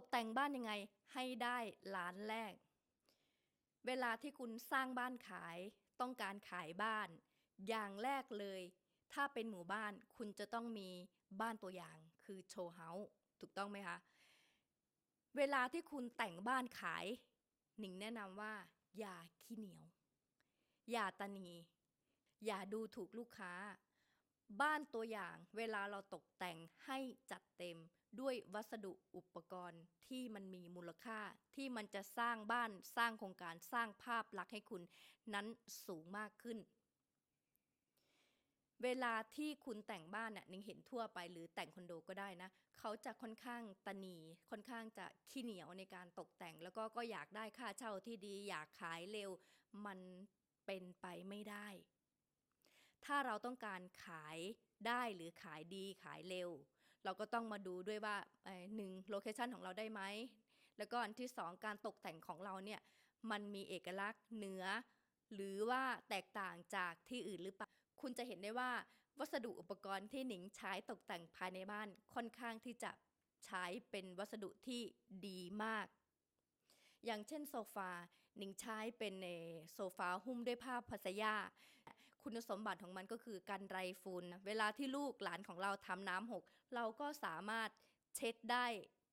กแต่งบ้านยังไงให้ได้ล้านแรก เวลาที่คุณสร้างบ้านขาย ต้องการขายบ้าน อย่างแรกเลย ถ้าเป็นหมู่บ้านคุณจะต้องมีบ้านตัวอย่างคือโชว์เฮาส์ถูกต้องไหมคะ เวลาที่คุณแต่งบ้านขาย หนิงแนะนำว่า อย่าขี้เหนียว อย่าตะนี อย่าดูถูกลูกค้า บ้านตัวอย่างเวลาเราตกแต่งให้จัดเต็ม ด้วยวัสดุอุปกรณ์ที่มันมีมูลค่าที่มันจะสร้างบ้านสร้างโครงการสร้างภาพลักษณ์ให้คุณนั้นสูงมากขึ้น เวลาที่คุณแต่งบ้านน่ะนิงเห็นทั่วไปหรือแต่งคอนโดก็ได้นะเขาจะค่อนข้างตนีค่อนข้างจะขี้เหนียวในการตกแต่ง แล้วก็ก็อยากได้ค่าเช่าที่ดี อยากขายเร็ว มันเป็นไปไม่ได้ ถ้าเราต้องการขายได้หรือขายดีขายเร็ว เราก็ต้องมาดูด้วยว่าหนึ่งโลเคชันของเราได้ไหม แล้วก็อันที่สองการตกแต่งของเราเนี่ยมันมีเอกลักษณ์เหนือ หรือว่าแตกต่างจากที่อื่นหรือเปล่า คุณจะเห็นได้ว่าวัสดุอุปกรณ์ที่หนิงใช้ตกแต่งภายในบ้านค่อนข้างที่จะใช้เป็นวัสดุที่ดีมาก อย่างเช่นโซฟาหนิงใช้เป็นโซฟาหุ้มด้วยผ้าพัสยา คุณสมบัติของมันก็คือกันไรฝุ่นเวลาที่ลูกหลานของเราทำน้ำหก เราก็สามารถเช็ดได้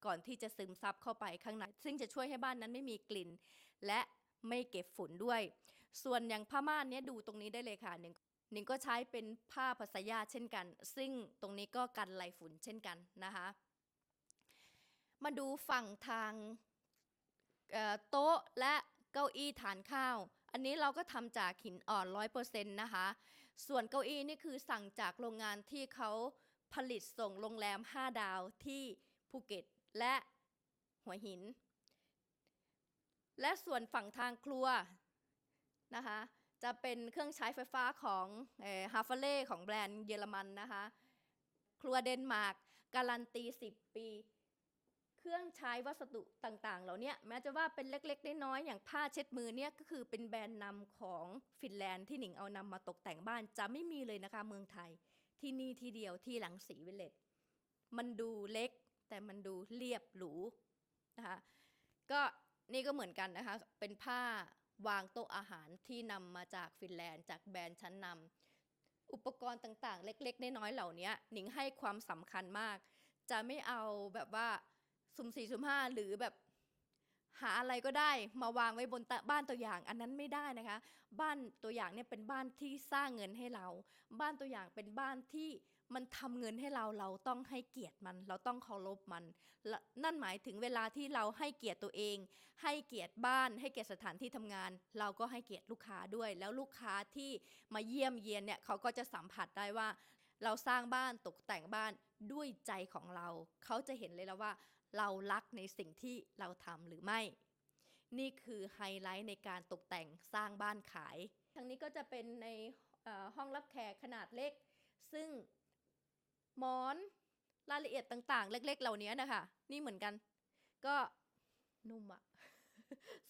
ก่อนที่จะซึมซับเข้าไปข้างใน ซึ่งจะช่วยให้บ้านนั้นไม่มีกลิ่น และไม่เก็บฝุ่นด้วย ส่วนอย่างผ้าม่านเนี้ยดูตรงนี้ได้เลยค่ะหนึ่งหนึ่งก็ใช้เป็นผ้าพัสยาเช่นกัน ซึ่งตรงนี้ก็กันไรฝุ่นเช่นกันนะคะ มาดูฝั่งทางโต๊ะและเก้าอี้ทานข้าว อันนี้เราก็ทำจากหินอ่อน100%นต์นะคะ ส่วนเก้าอี้นี่คือสั่งจากโรงงานที่เขาผลิตส่งโรงแรม 5 ดาวที่ภูเก็ตและหัวหิน และส่วนฝั่งทางครัวนะคะจะเป็นเครื่องใช้ไฟฟ้าของฮาฟเฟล่ของแบรนด์เยอรมันนะคะ ครัวเดนมาร์กการันตี 10 ปี ครื่องใช้วัสดุต่างๆ เหล่านี้แม้จะว่าเป็นเล็กๆ น้อยๆอย่างผ้าเช็ดมือเนี่ยก็คือเป็นแบรนด์นำของฟินแลนด์ที่หนิงเอานำมาตกแต่งบ้านจะไม่มีเลยนะคะเมืองไทย ที่นี่ที่เดียวที่หลังสีวิลเลตมันดูเล็ก แต่มันดูเรียบหรูนะคะก็นี่ก็เหมือนกันนะคะ เป็นผ้าวางโต๊ะอาหารที่นำมาจากฟินแลนด์ จากแบรนด์ชั้นนำอุปกรณ์ต่างๆ เล็กๆ น้อยๆเหล่านี้หนิงให้ความสำคัญมาก จะไม่เอาแบบว่า สุ่มสี่สุ่มห้าหรือแบบหาอะไรก็ได้มาวางไว้บนบ้านตัวอย่าง อันนั้นไม่ได้นะคะ บ้านตัวอย่างเนี่ยเป็นบ้านที่สร้างเงินให้เรา บ้านตัวอย่างเป็นบ้านที่มันทำเงินให้เราเราต้องให้เกียรติมัน เราต้องเคารพมันและนั่นหมายถึงเวลาที่เราให้เกียรติตัวเอง ให้เกียรติบ้าน ให้เกียรติสถานที่ทำงาน เราก็ให้เกียรติลูกค้าด้วย แล้วลูกค้าที่มาเยี่ยมเยียนเนี่ยเขาก็จะสัมผัสได้ว่า เราสร้างบ้านตกแต่งบ้านด้วยใจของเรา เขาจะเห็นเลยแล้วว่า เรารักในสิ่งที่เราทำหรือไม่ นี่คือไฮไลท์ในการตกแต่งสร้างบ้านขาย ทางนี้ก็จะเป็นในห้องรับแขกขนาดเล็ก ซึ่งหมอนรายละเอียดต่างๆ เล็ก ๆ เหล่านี้นะคะ นี่เหมือนกัน ก็นุ่มอะ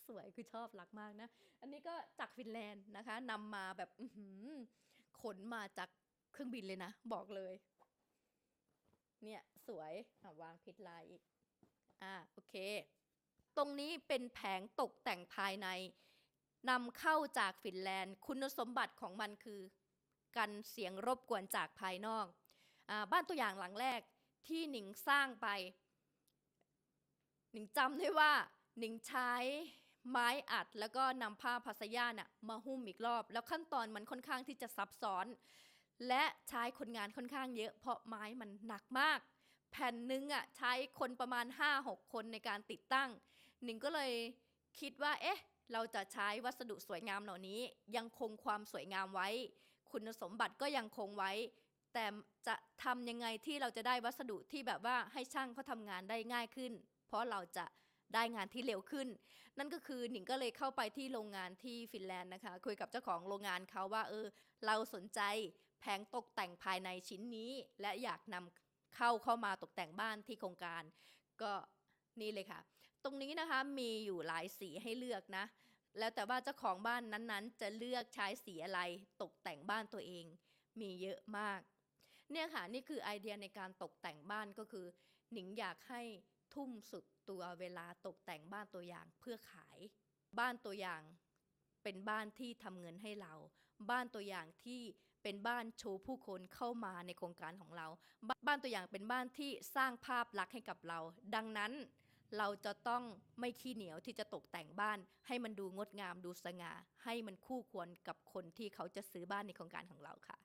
สวยคือชอบรักมากนะ อันนี้ก็จากฟินแลนด์นะคะนำมาแบบขนมาจาก เครื่องบินเลยนะ บอกเลย เนี่ยสวยอะวางพิษลายอีก อ่าโอเค ตรงนี้เป็นแผงตกแต่งภายในนำเข้าจากฟินแลนด์ คุณสมบัติของมันคือ กันเสียงรบกวนจากภายนอกอาบ้านตัวอย่างหลังแรกที่หนิงสร้างไป หนิงจำได้ว่าหนิงใช้ไม้อัดแล้วก็นำผ้าพัสยาน่ะมาหุ้มอีกรอบ แล้วขั้นตอนมันค่อนข้างที่จะซับซ้อน และใช้คนงานค่อนข้างเยอะ เพราะไม้มันหนักมาก แผ่นหนึงอะใช้คนประมาณ 5-6 คนในการติดตั้ง หนิงก็เลยคิดว่า เอ๊ะ เราจะใช้วัสดุสวยงามเหล่านี้ ยังคงความสวยงามไว้ คุณสมบัติก็ยังคงไว้ แต่จะทำยังไงที่เราจะได้วัสดุที่แบบว่าให้ช่างเขาทำงานได้ง่ายขึ้น เพราะเราจะได้งานที่เร็วขึ้น นั่นก็คือหนิงก็เลยเข้าไปที่โรงงานที่ฟินแลนด์นะคะ คุยกับเจ้าของโรงงานเขาว่าเออ เราสนใจ ผงตกแต่งภายในชิ้นนี้ และอยากนำเข้าเข้ามาตกแต่งบ้านที่โครงการ ก็นี่เลยค่ะ ตรงนี้นะคะมีอยู่หลายสีให้เลือกนะ แล้วแต่ว่าเจ้าของบ้านนั้นๆ จะเลือกใช้สีอะไรตกแต่งบ้านตัวเอง มีเยอะมาก เนี่ยค่ะนี่คือไอเดียในการตกแต่งบ้านก็คือ หนิงอยากให้ทุ่มสุดตัวเวลาตกแต่งบ้านตัวอย่างเพื่อขาย บ้านตัวอย่างเป็นบ้านที่ทำเงินให้เรา บ้านตัวอย่างที่ เป็นบ้านโชว์ผู้คนเข้ามาในโครงการของเราบบ้านตัวอย่างเป็นบ้านที่สร้างภาพลักษณ์ให้กับเรา ดังนั้นเราจะต้องไม่ขี้เหนียวที่จะตกแต่งบ้าน ให้มันดูงดงามดูสง่าให้มันคู่ควรกับคนที่เขาจะซื้อบ้านในโครงการของเราค่ะ